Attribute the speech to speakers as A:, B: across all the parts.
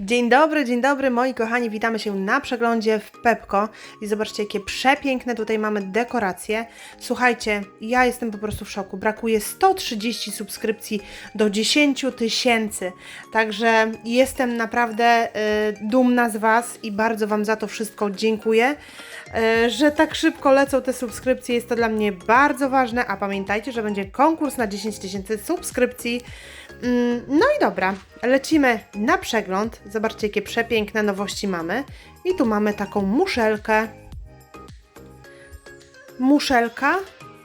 A: Dzień dobry, dzień dobry moi kochani, witamy się na przeglądzie w Pepko. I zobaczcie jakie przepiękne tutaj mamy dekoracje. Słuchajcie, ja jestem po prostu w szoku, brakuje 130 subskrypcji do 10 tysięcy, także jestem naprawdę y, dumna z Was i bardzo Wam za to wszystko dziękuję, y, że tak szybko lecą te subskrypcje, jest to dla mnie bardzo ważne, a pamiętajcie, że będzie konkurs na 10 tysięcy subskrypcji. Mm, No i dobra, lecimy na przegląd. Zobaczcie, jakie przepiękne nowości mamy. I tu mamy taką muszelkę. Muszelka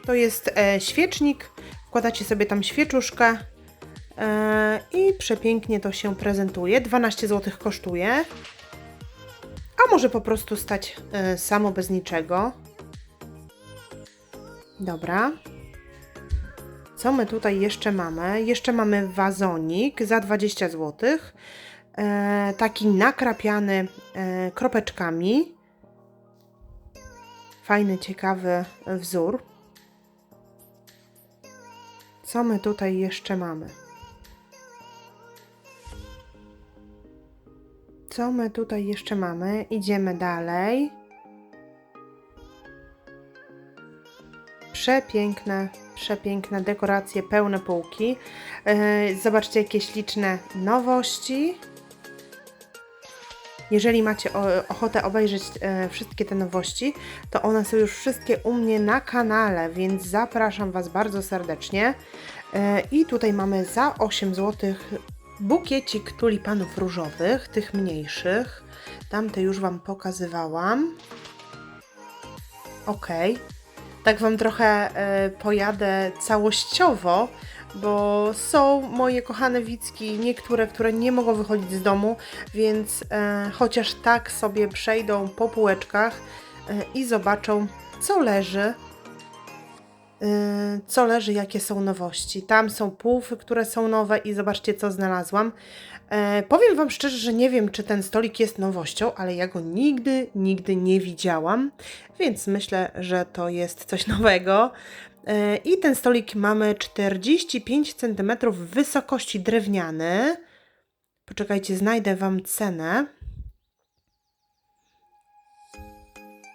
A: to jest e, świecznik. Wkładacie sobie tam świeczuszkę e, i przepięknie to się prezentuje. 12 zł kosztuje. A może po prostu stać e, samo bez niczego. Dobra. Co my tutaj jeszcze mamy? Jeszcze mamy wazonik za 20 zł. E, taki nakrapiany e, kropeczkami. Fajny, ciekawy wzór. Co my tutaj jeszcze mamy? Co my tutaj jeszcze mamy? Idziemy dalej. Przepiękne, przepiękne dekoracje, pełne półki. E, Zobaczcie, jakie śliczne nowości. Jeżeli macie ochotę obejrzeć e, wszystkie te nowości, to one są już wszystkie u mnie na kanale, więc zapraszam Was bardzo serdecznie. E, I tutaj mamy za 8 zł bukiecik tulipanów różowych, tych mniejszych. Tamte już Wam pokazywałam. Okej. Tak Wam trochę e, pojadę całościowo, bo są moje kochane Wicki, niektóre, które nie mogą wychodzić z domu, więc e, chociaż tak sobie przejdą po półeczkach e, i zobaczą, co leży, co leży, jakie są nowości. Tam są pufy, które są nowe i zobaczcie, co znalazłam. E, powiem Wam szczerze, że nie wiem, czy ten stolik jest nowością, ale ja go nigdy, nigdy nie widziałam, więc myślę, że to jest coś nowego. E, I ten stolik mamy 45 cm wysokości drewniany. Poczekajcie, znajdę Wam cenę.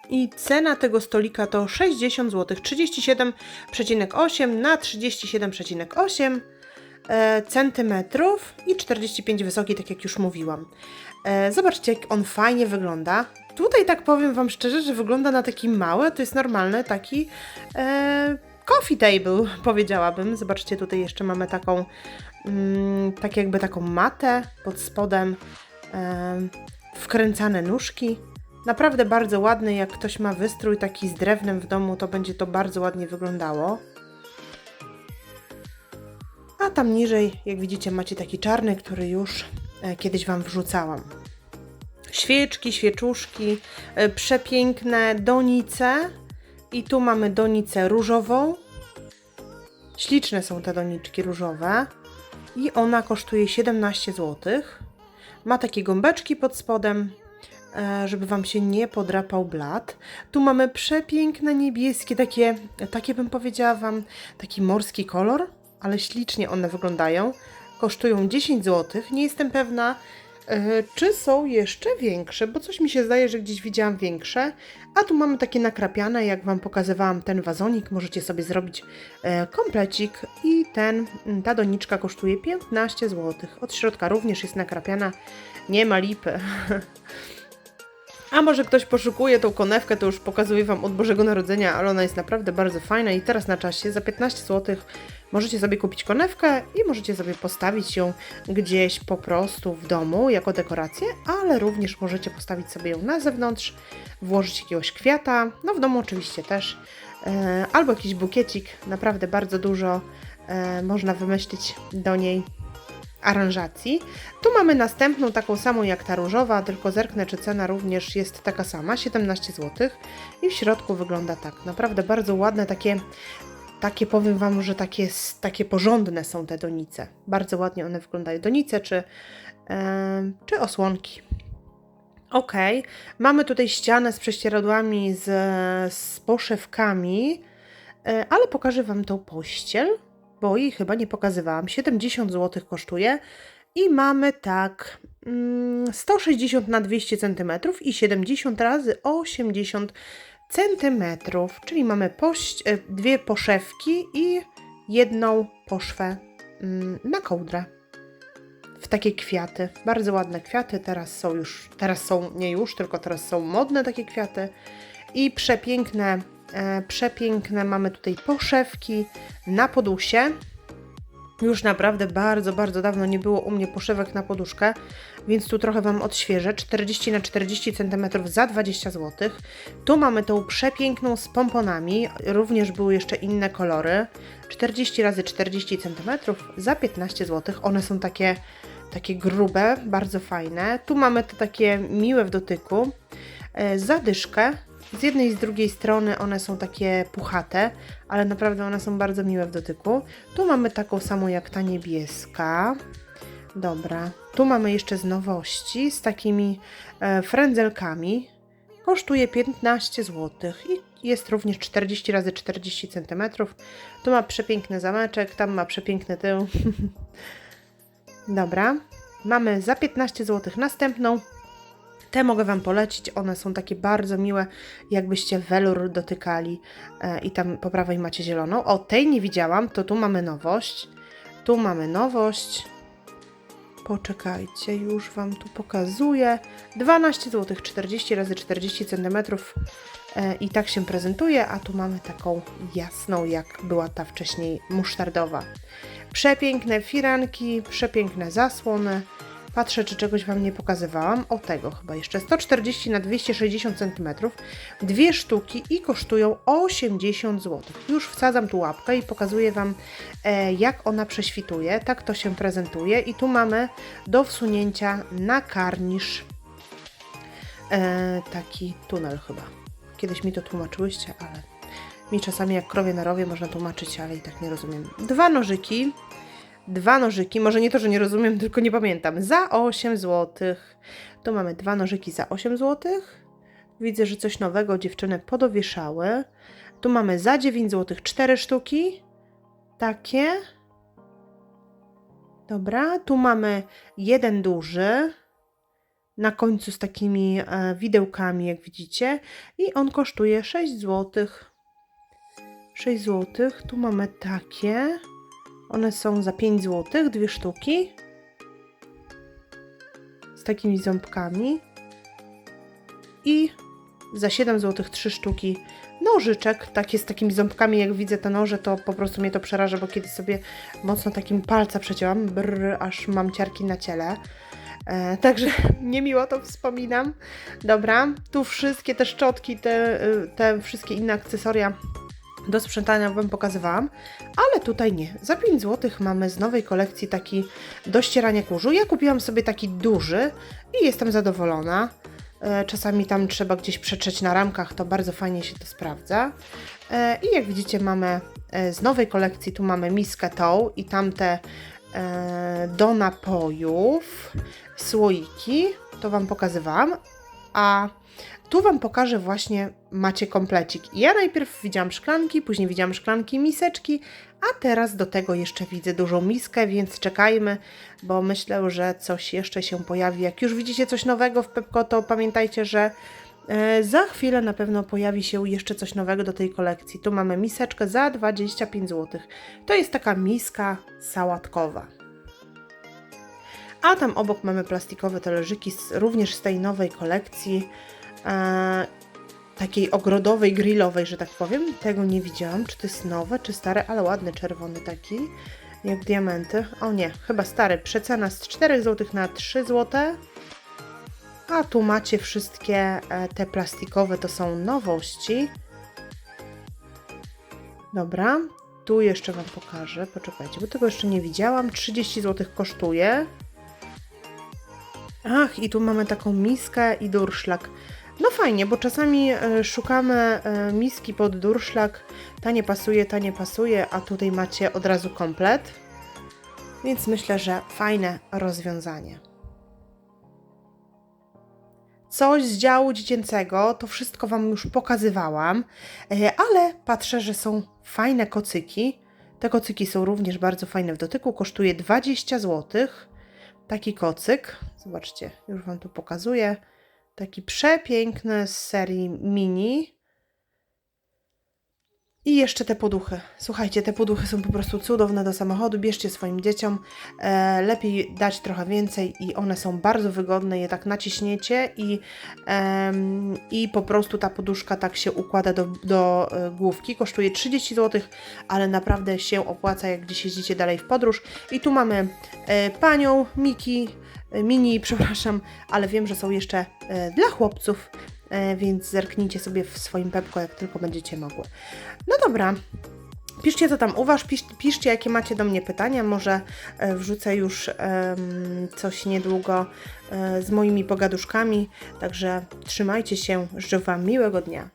A: I cena tego stolika to 60 zł, 37,8 na 37,8 e, centymetrów i 45 wysoki, tak jak już mówiłam. E, zobaczcie, jak on fajnie wygląda. Tutaj tak powiem Wam szczerze, że wygląda na taki mały, to jest normalny taki e, coffee table, powiedziałabym. Zobaczcie, tutaj jeszcze mamy taką, mm, tak jakby taką matę pod spodem, e, wkręcane nóżki. Naprawdę bardzo ładny, jak ktoś ma wystrój taki z drewnem w domu, to będzie to bardzo ładnie wyglądało. A tam niżej, jak widzicie, macie taki czarny, który już e, kiedyś Wam wrzucałam. Świeczki, świeczuszki, e, przepiękne donice. I tu mamy donicę różową. Śliczne są te doniczki różowe. I ona kosztuje 17 zł. Ma takie gąbeczki pod spodem, e, żeby Wam się nie podrapał blat. Tu mamy przepiękne niebieskie, takie, takie bym powiedziała Wam, taki morski kolor, ale ślicznie one wyglądają. Kosztują 10 zł. Nie jestem pewna, e, czy są jeszcze większe, bo coś mi się zdaje, że gdzieś widziałam większe. A tu mamy takie nakrapiane, jak Wam pokazywałam ten wazonik, możecie sobie zrobić e, komplecik i ten, ta doniczka kosztuje 15 zł. Od środka również jest nakrapiana, nie ma lipy. A może ktoś poszukuje tą konewkę, to już pokazuję Wam od Bożego Narodzenia, ale ona jest naprawdę bardzo fajna i teraz na czasie za 15 zł możecie sobie kupić konewkę i możecie sobie postawić ją gdzieś po prostu w domu jako dekorację, ale również możecie postawić sobie ją na zewnątrz, włożyć jakiegoś kwiata, no w domu oczywiście też, e, albo jakiś bukiecik, naprawdę bardzo dużo e, można wymyślić do niej aranżacji. Tu mamy następną taką samą jak ta różowa, tylko zerknę, czy cena również jest taka sama, 17 zł. I w środku wygląda tak. Naprawdę bardzo ładne, takie, takie powiem Wam, że takie, takie porządne są te donice. Bardzo ładnie one wyglądają. Donice czy, czy osłonki. Ok, mamy tutaj ścianę z prześcieradłami, z, z poszewkami, e, ale pokażę Wam tą pościel, bo jej chyba nie pokazywałam. 70 zł kosztuje I mamy tak mm, 160 na 200 cm i 70 razy 80 cm, czyli mamy e, dwie poszewki i jedną poszwę mm, na kołdrę. W takie kwiaty. Bardzo ładne kwiaty. Teraz są już, teraz są nie już, tylko teraz są modne takie kwiaty. I przepiękne, e, przepiękne mamy tutaj poszewki na podusie. Już naprawdę bardzo, bardzo dawno nie było u mnie poszewek na poduszkę, więc tu trochę Wam odświeżę. 40 na 40 cm za 20 zł. Tu mamy tą przepiękną z pomponami, również były jeszcze inne kolory. 40 razy 40 cm za 15 zł. One są takie, takie grube, bardzo fajne. Tu mamy to takie miłe w dotyku. E, Zadyszkę z jednej i z drugiej strony one są takie puchate, ale naprawdę one są bardzo miłe w dotyku. Tu mamy taką samą jak ta niebieska. Dobra. Tu mamy jeszcze z nowości z takimi e, frędzelkami. Kosztuje 15 zł i jest również 40 razy 40 cm. Tu ma przepiękny zameczek, tam ma przepiękny tył. Dobra. Mamy za 15 zł następną. Te mogę Wam polecić, one są takie bardzo miłe, jakbyście welur dotykali e, i tam po prawej macie zieloną. O, tej nie widziałam, to tu mamy nowość. Tu mamy nowość. Poczekajcie, już Wam tu pokazuję. 12 zł, 40 razy 40 cm e, i tak się prezentuje, a tu mamy taką jasną, jak była ta wcześniej musztardowa. Przepiękne firanki, przepiękne zasłony. Patrzę, czy czegoś Wam nie pokazywałam. O tego chyba jeszcze. 140 na 260 cm. Dwie sztuki i kosztują 80 zł. Już wsadzam tu łapkę i pokazuję Wam, e, jak ona prześwituje. Tak to się prezentuje. I tu mamy do wsunięcia na karnisz e, taki tunel chyba. Kiedyś mi to tłumaczyłyście, ale mi czasami jak krowie na rowie można tłumaczyć, ale i tak nie rozumiem. Dwa nożyki dwa nożyki, może nie to, że nie rozumiem, tylko nie pamiętam, za 8 zł. Tu mamy dwa nożyki za 8 zł. Widzę, że coś nowego dziewczyny podowieszały. Tu mamy za 9 zł 4 sztuki. Takie. Dobra, tu mamy jeden duży. Na końcu z takimi e, widełkami, jak widzicie. I on kosztuje 6 zł. 6 zł. Tu mamy takie. One są za 5 zł, dwie sztuki. Z takimi ząbkami. I za 7 zł trzy sztuki nożyczek, takie z takimi ząbkami, jak widzę te noże, to po prostu mnie to przeraża, bo kiedyś sobie mocno takim palca przecięłam, brr, aż mam ciarki na ciele. E, także niemiło to wspominam. Dobra, tu wszystkie te szczotki, te, y, te wszystkie inne akcesoria do sprzątania Wam pokazywałam, ale tutaj nie. Za 5 zł mamy z nowej kolekcji taki do ścierania kurzu. Ja kupiłam sobie taki duży i jestem zadowolona. E, czasami tam trzeba gdzieś przetrzeć na ramkach, to bardzo fajnie się to sprawdza. E, I jak widzicie mamy e, z nowej kolekcji, tu mamy miskę tą i tamte do napojów, słoiki, to Wam pokazywałam, a tu Wam pokażę właśnie, macie komplecik. Ja najpierw widziałam szklanki, później widziałam szklanki, miseczki, a teraz do tego jeszcze widzę dużą miskę, więc czekajmy, bo myślę, że coś jeszcze się pojawi. Jak już widzicie coś nowego w Pepko, to pamiętajcie, że e, za chwilę na pewno pojawi się jeszcze coś nowego do tej kolekcji. Tu mamy miseczkę za 25 zł. To jest taka miska sałatkowa. A tam obok mamy plastikowe talerzyki, z, również z tej nowej kolekcji e, takiej ogrodowej, grillowej, że tak powiem. Tego nie widziałam, czy to jest nowe, czy stare, ale ładny czerwony taki, jak diamenty. O nie, chyba stary. Przecena z 4 zł na 3 zł. A tu macie wszystkie e, te plastikowe, to są nowości. Dobra, tu jeszcze Wam pokażę. Poczekajcie, bo tego jeszcze nie widziałam. 30 zł kosztuje. Ach, i tu mamy taką miskę i durszlak. No fajnie, bo czasami e, szukamy e, miski pod durszlak, ta nie pasuje, ta nie pasuje, a tutaj macie od razu komplet. Więc myślę, że fajne rozwiązanie. Coś z działu dziecięcego, to wszystko Wam już pokazywałam, e, ale patrzę, że są fajne kocyki. Te kocyki są również bardzo fajne w dotyku, kosztuje 20 zł. Taki kocyk. Zobaczcie, już Wam tu pokazuję. Taki przepiękny z serii mini. I jeszcze te poduchy. Słuchajcie, te poduchy są po prostu cudowne do samochodu. Bierzcie swoim dzieciom. E, lepiej dać trochę więcej i one są bardzo wygodne. Je tak naciśniecie i, em, i po prostu ta poduszka tak się układa do, do e, główki. Kosztuje 30 zł, ale naprawdę się opłaca, jak gdzieś jeździcie dalej w podróż. I tu mamy e, panią Miki, e, mini, przepraszam, ale wiem, że są jeszcze e, dla chłopców, e, więc zerknijcie sobie w swoim pepko, jak tylko będziecie mogły. No dobra. Piszcie, co tam u Was, pisz, piszcie, jakie macie do mnie pytania. Może e, wrzucę już coś niedługo e, z moimi pogaduszkami. Także trzymajcie się. Życzę Wam miłego dnia.